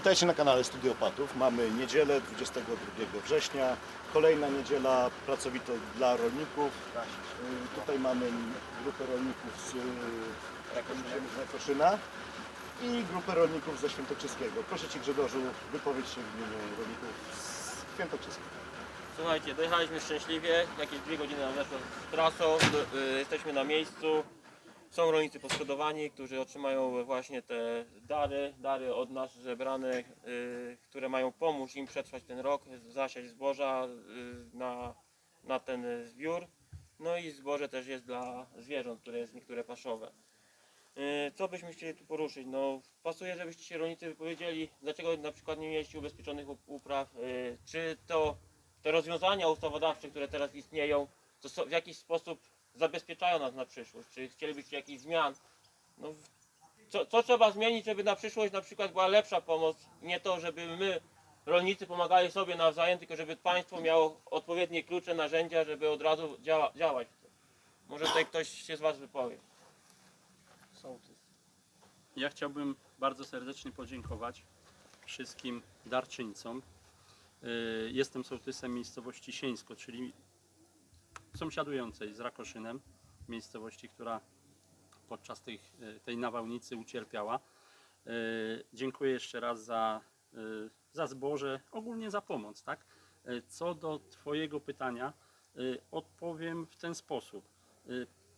Witajcie na kanale Studio Opatów. Mamy niedzielę 22 września. Kolejna niedziela pracowito dla rolników. Y, Tutaj mamy grupę rolników z, y, Rakoszyna i grupę rolników ze Świętokrzyskiego. Proszę Cię Grzegorzu, wypowiedź się w imieniu rolników z Świętokrzyskiego. Słuchajcie, dojechaliśmy szczęśliwie, jakieś dwie godziny nam zeszło z trasą, do, y, jesteśmy na miejscu. Są rolnicy poszkodowani, którzy otrzymają właśnie te dary, dary od nas zebrane, y, które mają pomóc im przetrwać ten rok, zasiać zboża y, na, na ten zbiór. No i zboże też jest dla zwierząt, które jest niektóre paszowe. Y, Co byśmy chcieli tu poruszyć? No, pasuje, żebyście się rolnicy wypowiedzieli, dlaczego na przykład nie mieliście ubezpieczonych up- upraw, czy to te rozwiązania ustawodawcze, które teraz istnieją, to w jakiś sposób zabezpieczają nas na przyszłość? Czy chcielibyście jakichś zmian? No, co, co trzeba zmienić, żeby na przyszłość na przykład była lepsza pomoc? Nie to, żeby my, rolnicy, pomagali sobie nawzajem, tylko żeby państwo miało odpowiednie klucze, narzędzia, żeby od razu działa, działać. Może tutaj ktoś się z Was wypowie. Sołtys. Ja chciałbym bardzo serdecznie podziękować wszystkim darczyńcom. Y, Jestem sołtysem miejscowości Sieńsko, czyli sąsiadującej z Rakoszynem, miejscowości, która podczas y, tej nawałnicy ucierpiała. Y, Dziękuję jeszcze raz za, y, za zboże, ogólnie za pomoc. Tak? Y, Co do Twojego pytania, odpowiem w ten sposób.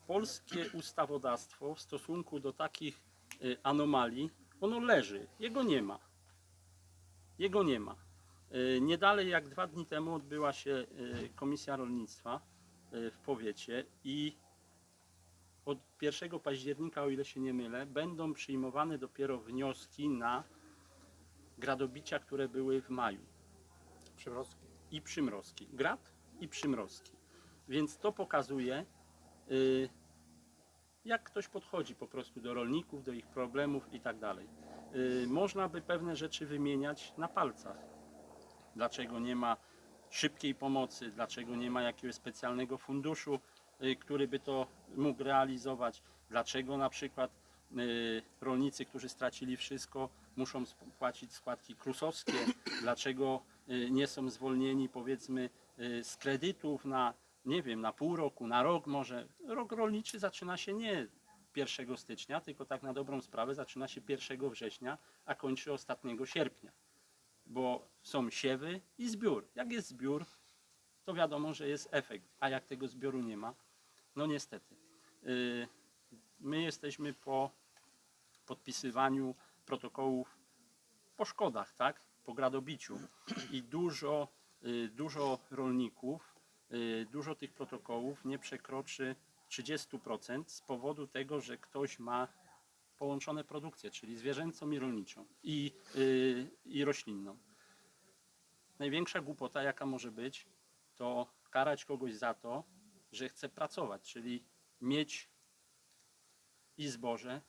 Polskie ustawodawstwo w stosunku do takich anomalii, ono leży, jego nie ma. Jego nie ma. Nie dalej jak dwa dni temu odbyła się Komisja Rolnictwa w powiecie i od 1 października, o ile się nie mylę, będą przyjmowane dopiero wnioski na gradobicia, które były w maju. Przymrozki. I przymrozki. Grad i przymrozki. Więc to pokazuje, y, jak ktoś podchodzi po prostu do rolników, do ich problemów i tak dalej. Y, Można by pewne rzeczy wymieniać na palcach. Dlaczego nie ma szybkiej pomocy, dlaczego nie ma jakiegoś specjalnego funduszu, y, który by to mógł realizować, dlaczego na przykład y, rolnicy, którzy stracili wszystko, muszą płacić składki krusowskie, dlaczego y, nie są zwolnieni powiedzmy z kredytów na, nie wiem, na pół roku, na rok może. Rok rolniczy zaczyna się nie 1 stycznia, tylko tak na dobrą sprawę zaczyna się 1 września, a kończy ostatniego sierpnia. Bo są siewy i zbiór. Jak jest zbiór, to wiadomo, że jest efekt, a jak tego zbioru nie ma, no niestety. Y, My jesteśmy po podpisywaniu protokołów po szkodach, tak? Po gradobiciu. I dużo, y, dużo rolników, y, dużo tych protokołów nie przekroczy 30% z powodu tego, że ktoś ma połączone produkcje, czyli zwierzęcą i rolniczą i, y, i roślinną. Największa głupota, jaka może być, to karać kogoś za to, że chce pracować, czyli mieć i zboże,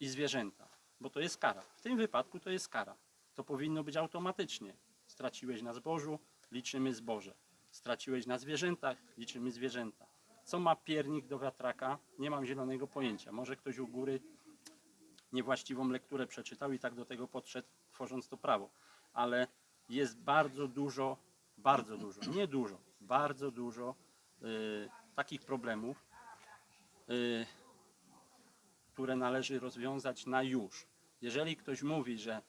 i zwierzęta, bo to jest kara. W tym wypadku to jest kara. To powinno być automatycznie. Straciłeś na zbożu, liczymy zboże. Straciłeś na zwierzętach, liczymy zwierzęta. Co ma piernik do wiatraka? Nie mam zielonego pojęcia. Może ktoś u góry niewłaściwą lekturę przeczytał i tak do tego podszedł, tworząc to prawo. Ale jest bardzo dużo, bardzo dużo, nie dużo, bardzo dużo y, takich problemów, y, które należy rozwiązać na już. Jeżeli ktoś mówi, że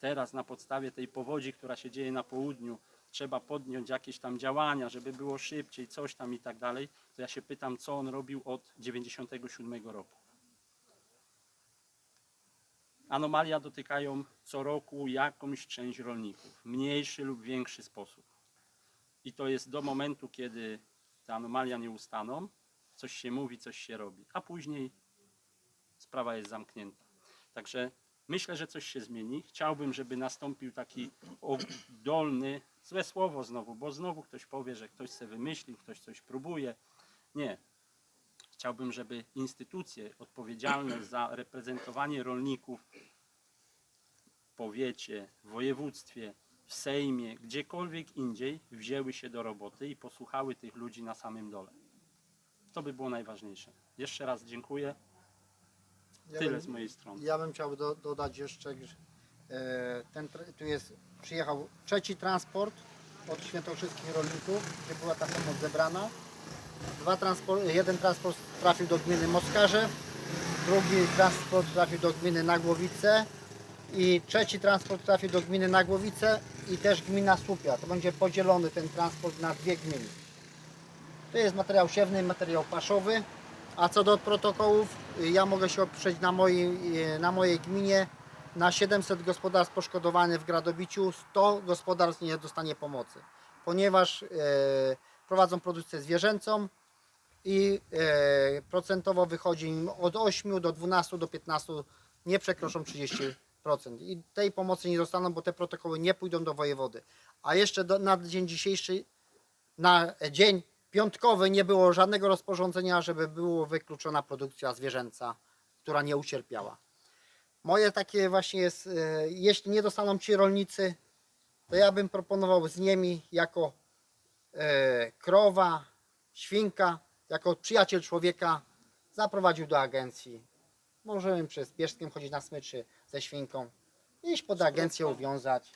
teraz na podstawie tej powodzi, która się dzieje na południu, trzeba podjąć jakieś tam działania, żeby było szybciej, coś tam i tak dalej, to ja się pytam, co on robił od 97 roku. Anomalia dotykają co roku jakąś część rolników, mniejszy lub większy sposób. I to jest do momentu, kiedy te anomalia nie ustaną, coś się mówi, coś się robi, a później sprawa jest zamknięta. Także myślę, że coś się zmieni. Chciałbym, żeby nastąpił taki oddolny, złe słowo znowu, bo znowu ktoś powie, że ktoś sobie wymyślił, ktoś coś próbuje. Nie. Chciałbym, żeby instytucje odpowiedzialne za reprezentowanie rolników w powiecie, w województwie, w Sejmie, gdziekolwiek indziej wzięły się do roboty i posłuchały tych ludzi na samym dole. To by było najważniejsze. Jeszcze raz dziękuję. Ja Tyle bym, z mojej strony. ja bym chciał do, dodać jeszcze, że E, Ten, tu jest, przyjechał trzeci transport od świętokrzyskich rolników, gdzie była ta pomoc zebrana. Dwa transport, jeden transport trafił do gminy Moskarze, drugi transport trafił do gminy Nagłowice i trzeci transport trafił do gminy Nagłowice i też gmina Słupia. To będzie podzielony ten transport na dwie gminy. To jest materiał siewny, materiał paszowy. A co do protokołów, ja mogę się oprzeć na mojej, na mojej gminie. Na 700 gospodarstw poszkodowanych w Gradobiciu 100 gospodarstw nie dostanie pomocy, ponieważ e, prowadzą produkcję zwierzęcą i e, procentowo wychodzi im od 8 do 12 do 15, nie przekroczą 30%. I tej pomocy nie dostaną, bo te protokoły nie pójdą do wojewody. A jeszcze do, na dzień dzisiejszy na dzień piątkowy nie było żadnego rozporządzenia, żeby była wykluczona produkcja zwierzęca, która nie ucierpiała. Moje takie właśnie jest, e, jeśli nie dostaną ci rolnicy, to ja bym proponował z nimi jako e, krowa, świnka, jako przyjaciel człowieka zaprowadził do agencji. Możemy przez Bieszkiem chodzić na smyczy ze świnką, iść pod agencję, uwiązać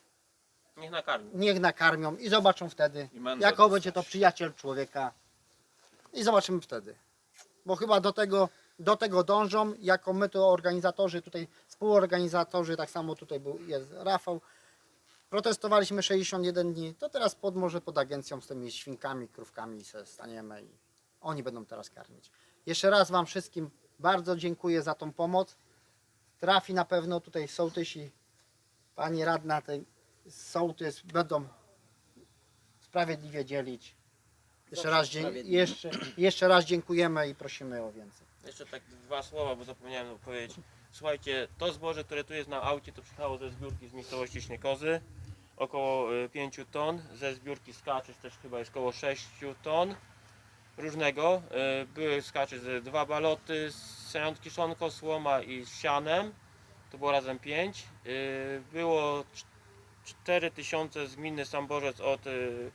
Niech nakarmi. niech nakarmią i zobaczą wtedy, I jako dostać. będzie to przyjaciel człowieka. I zobaczymy wtedy. Bo chyba do tego, do tego dążą, jako my to organizatorzy, tutaj współorganizatorzy, tak samo tutaj był, jest Rafał. Protestowaliśmy 61 dni, to teraz pod, może pod agencją z tymi świnkami, krówkami se staniemy i oni będą teraz karmić. Jeszcze raz Wam wszystkim bardzo dziękuję za tą pomoc. Trafi na pewno tutaj sołtysi, pani radna tej sołtys będą sprawiedliwie dzielić. Jeszcze raz, jeszcze, jeszcze raz dziękujemy i prosimy o więcej. Jeszcze tak dwa słowa, bo zapomniałem powiedzieć. Słuchajcie, to zboże, które tu jest na aucie, to przyjechało ze zbiórki z miejscowości Śniekozy. Około y, 5 ton. Ze zbiórki skaczy też chyba jest około 6 ton różnego. Y, Były skacze z dwa baloty, z kiszonko, słoma i sianem. To było razem 5. Było 4000 z gminy Samborzec od y,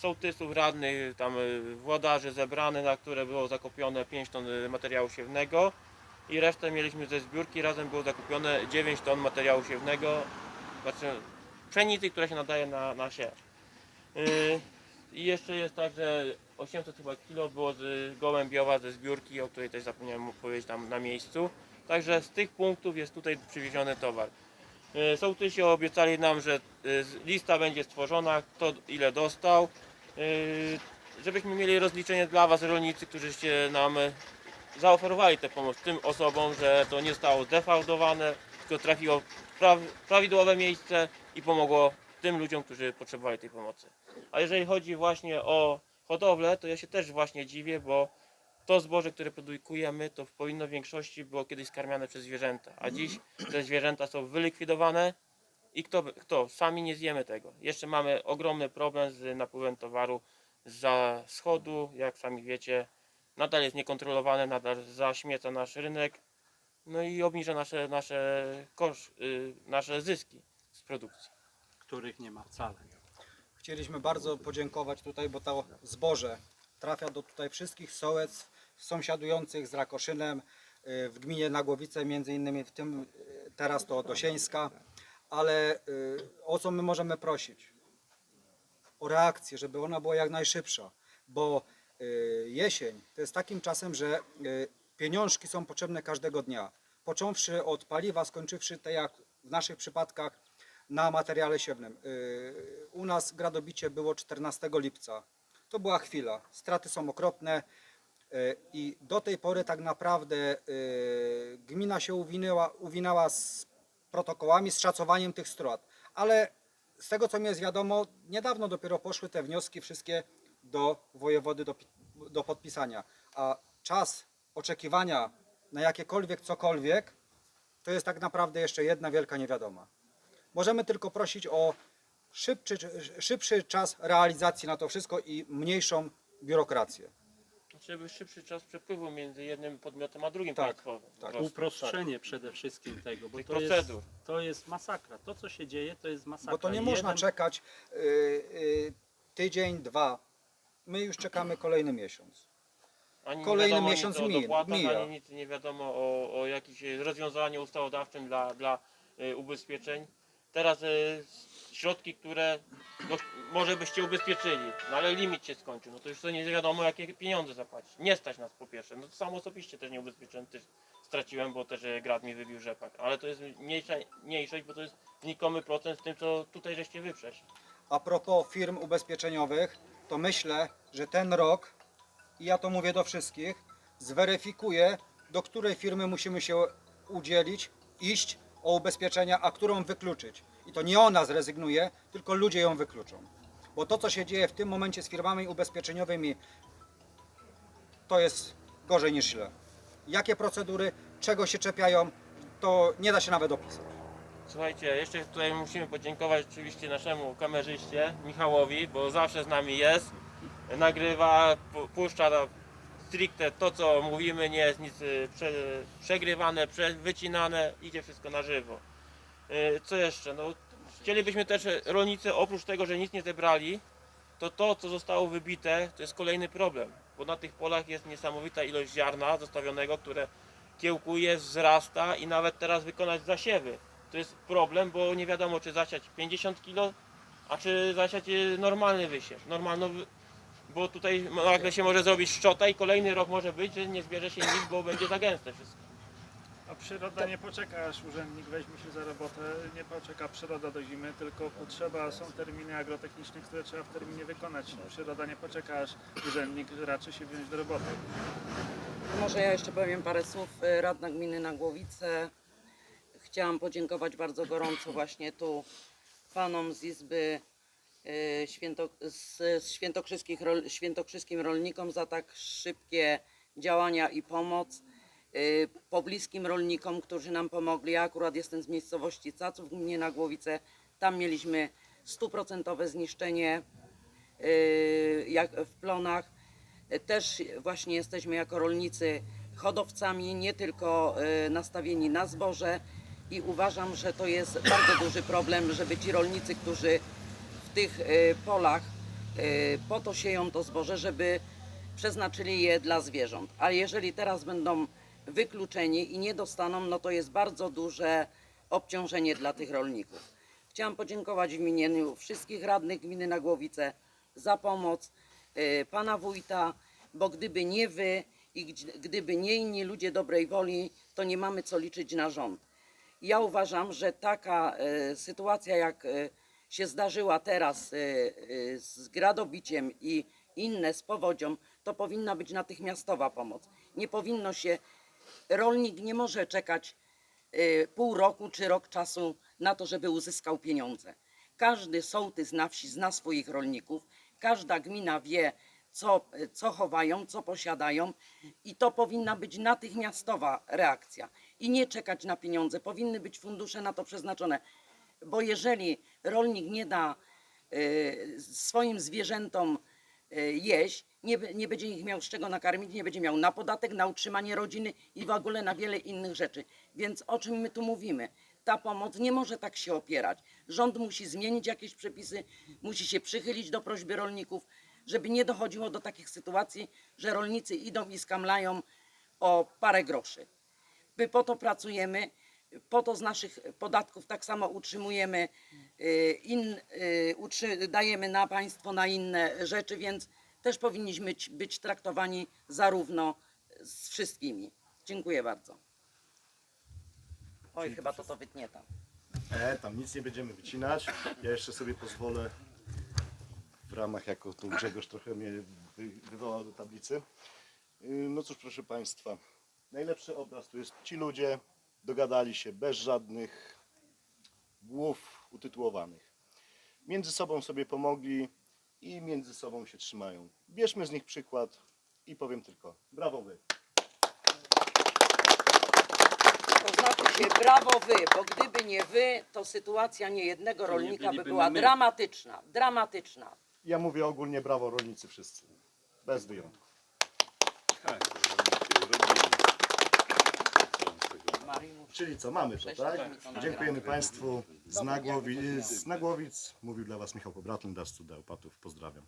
sołtysów, radnych, tam y, włodarzy zebrane, na które było zakupione 5 ton y, materiału siewnego i resztę mieliśmy ze zbiórki, razem było zakupione 9 ton materiału siewnego, znaczy pszenicy, która się nadaje na, na siew. Y, I jeszcze jest tak, że 800 chyba kilo było z gołębiowa ze zbiórki, o której też zapomniałem powiedzieć tam na miejscu. Także z tych punktów jest tutaj przywieziony towar. Sołtysi obiecali nam, że lista będzie stworzona, kto ile dostał. Y, Żebyśmy mieli rozliczenie dla Was, rolnicy, którzyście nam zaoferowali tę pomoc tym osobom, że to nie zostało zdefałdowane, tylko trafiło w pra- prawidłowe miejsce i pomogło tym ludziom, którzy potrzebowali tej pomocy. A jeżeli chodzi właśnie o hodowlę, to ja się też właśnie dziwię, bo to zboże, które produkujemy, to powinno w większości było kiedyś skarmiane przez zwierzęta, a dziś te zwierzęta są wylikwidowane i kto, kto? Sami nie zjemy tego. Jeszcze mamy ogromny problem z napływem towaru za schodu, jak sami wiecie, nadal jest niekontrolowane, nadal zaśmieca nasz rynek, no i obniża nasze, nasze, kosz, y, nasze zyski z produkcji. których nie ma wcale. Chcieliśmy bardzo podziękować tutaj, bo to zboże trafia do tutaj wszystkich sołectw sąsiadujących z Rakoszynem y, w gminie Nagłowice, między innymi w tym y, teraz to Dosieńska, ale y, o co my możemy prosić? O reakcję, żeby ona była jak najszybsza, bo y, jesień to jest takim czasem, że y, pieniążki są potrzebne każdego dnia. Począwszy od paliwa, skończywszy tak jak w naszych przypadkach na materiale siewnym. U nas gradobicie było 14 lipca. To była chwila. Straty są okropne i do tej pory tak naprawdę gmina się uwinęła, uwinęła z protokołami, z szacowaniem tych strat. Ale z tego co mi jest wiadomo, niedawno dopiero poszły te wnioski wszystkie do wojewody do, do podpisania. A czas oczekiwania na jakiekolwiek cokolwiek to jest tak naprawdę jeszcze jedna wielka niewiadoma. Możemy tylko prosić o szybszy, szybszy czas realizacji na to wszystko i mniejszą biurokrację. Żeby szybszy czas przepływu między jednym podmiotem a drugim Tak, państwowym. po tak. prostu. Uproszczenie przede wszystkim tego, bo Tych to jest, procedur. to jest masakra. To, co się dzieje, to jest masakra. Bo to nie można jeden- czekać y, y, tydzień, dwa. My już czekamy kolejny miesiąc. Ani Kolejny nie wiadomo miesiąc nic o mi- dopłatach, mija. ani nic nie wiadomo o, o jakimś rozwiązaniu ustawodawczym dla, dla y, ubezpieczeń. Teraz y, środki, które no, może byście ubezpieczyli, no ale limit się skończył, no to już to nie wiadomo jakie pieniądze zapłacić. Nie stać nas po pierwsze, no to sam osobiście też nie ubezpieczyłem, też straciłem, bo też y, grad mi wybił rzepak, ale to jest mniejsza, mniejszość, bo to jest znikomy procent z tym, co tutaj żeście wy przeszli. A propos firm ubezpieczeniowych, to myślę, że ten rok, i ja to mówię do wszystkich, zweryfikuje, do której firmy musimy się udzielić, iść o ubezpieczenia, a którą wykluczyć. I to nie ona zrezygnuje, tylko ludzie ją wykluczą. Bo to, co się dzieje w tym momencie z firmami ubezpieczeniowymi, to jest gorzej niż źle. Jakie procedury, czego się czepiają, to nie da się nawet opisać. Słuchajcie, jeszcze tutaj musimy podziękować oczywiście naszemu kamerzyście Michałowi, bo zawsze z nami jest, nagrywa, pu- puszcza stricte to co mówimy, nie jest nic y, prze, przegrywane, prze, wycinane, idzie wszystko na żywo. Y, Co jeszcze? No, chcielibyśmy też rolnicy oprócz tego, że nic nie zebrali, to to co zostało wybite to jest kolejny problem, bo na tych polach jest niesamowita ilość ziarna zostawionego, które kiełkuje, wzrasta i nawet teraz wykonać zasiewy. To jest problem, bo nie wiadomo czy zasiać 50 kg, a czy zasiać e, normalny wysiew. Normalno, wy- bo tutaj nagle się może zrobić szczota i kolejny rok może być, że nie zbierze się nic, bo będzie za gęste wszystko. A przyroda nie poczeka, aż urzędnik weźmie się za robotę, nie poczeka przyroda do zimy, tylko potrzeba, są terminy agrotechniczne, które trzeba w terminie wykonać. Przyroda nie poczeka, aż urzędnik raczy się wziąć do roboty. Może ja jeszcze powiem parę słów. Y, Radna Gminy Nagłowice. Chciałam podziękować bardzo gorąco właśnie tu panom z Izby Święto, z, świętokrzyskich, świętokrzyskim rolnikom za tak szybkie działania i pomoc. Y, Pobliskim rolnikom, którzy nam pomogli. Ja akurat jestem z miejscowości Caców w gminie Nagłowice. Tam mieliśmy stuprocentowe zniszczenie y, jak w plonach. Też właśnie jesteśmy jako rolnicy hodowcami, nie tylko y, nastawieni na zboże i uważam, że to jest bardzo duży problem, żeby ci rolnicy, którzy w tych y, polach y, po to sieją to zboże, żeby przeznaczyli je dla zwierząt. A jeżeli teraz będą wykluczeni i nie dostaną, no to jest bardzo duże obciążenie dla tych rolników. Chciałam podziękować w imieniu wszystkich radnych gminy Nagłowice za pomoc y, pana wójta, bo gdyby nie wy i gdyby nie inni ludzie dobrej woli, to nie mamy co liczyć na rząd. Ja uważam, że taka e, sytuacja, jak e, się zdarzyła teraz e, e, z gradobiciem i inne z powodzią, to powinna być natychmiastowa pomoc. Nie powinno się, rolnik nie może czekać e, pół roku czy rok czasu na to, żeby uzyskał pieniądze. Każdy sołtys na wsi zna swoich rolników, każda gmina wie, co, co chowają, co posiadają i to powinna być natychmiastowa reakcja i nie czekać na pieniądze. Powinny być fundusze na to przeznaczone, bo jeżeli rolnik nie da y, swoim zwierzętom y, jeść, nie, nie będzie ich miał z czego nakarmić, nie będzie miał na podatek, na utrzymanie rodziny i w ogóle na wiele innych rzeczy. Więc o czym my tu mówimy? Ta pomoc nie może tak się opierać. Rząd musi zmienić jakieś przepisy, musi się przychylić do prośby rolników, żeby nie dochodziło do takich sytuacji, że rolnicy idą i skamlają o parę groszy. My po to pracujemy, po to z naszych podatków tak samo utrzymujemy, y, in, y, utrzy, dajemy na państwo na inne rzeczy, więc też powinniśmy być, traktowani zarówno z wszystkimi. Dziękuję bardzo. Oj, chyba to to wytnie tam. E, tam nic nie będziemy wycinać. Ja jeszcze sobie pozwolę w ramach, jako tu Grzegorz trochę mnie wy- wywołał do tablicy. Yy, No cóż, proszę Państwa, najlepszy obraz tu jest ci ludzie dogadali się bez żadnych głów utytułowanych. Między sobą sobie pomogli i między sobą się trzymają. Bierzmy z nich przykład i powiem tylko brawo wy. To znaczy się brawo wy, bo gdyby nie wy, to sytuacja niejednego nie rolnika by byliby była my. dramatyczna. Dramatyczna. Ja mówię ogólnie brawo rolnicy wszyscy. Bez wyjątku. Czyli co, mamy to, tak? Dziękujemy Państwu z, Nagłowi, z Nagłowic. Mówił dla Was Michał Pobratyn, Dasz Cuda Opatów. Pozdrawiam.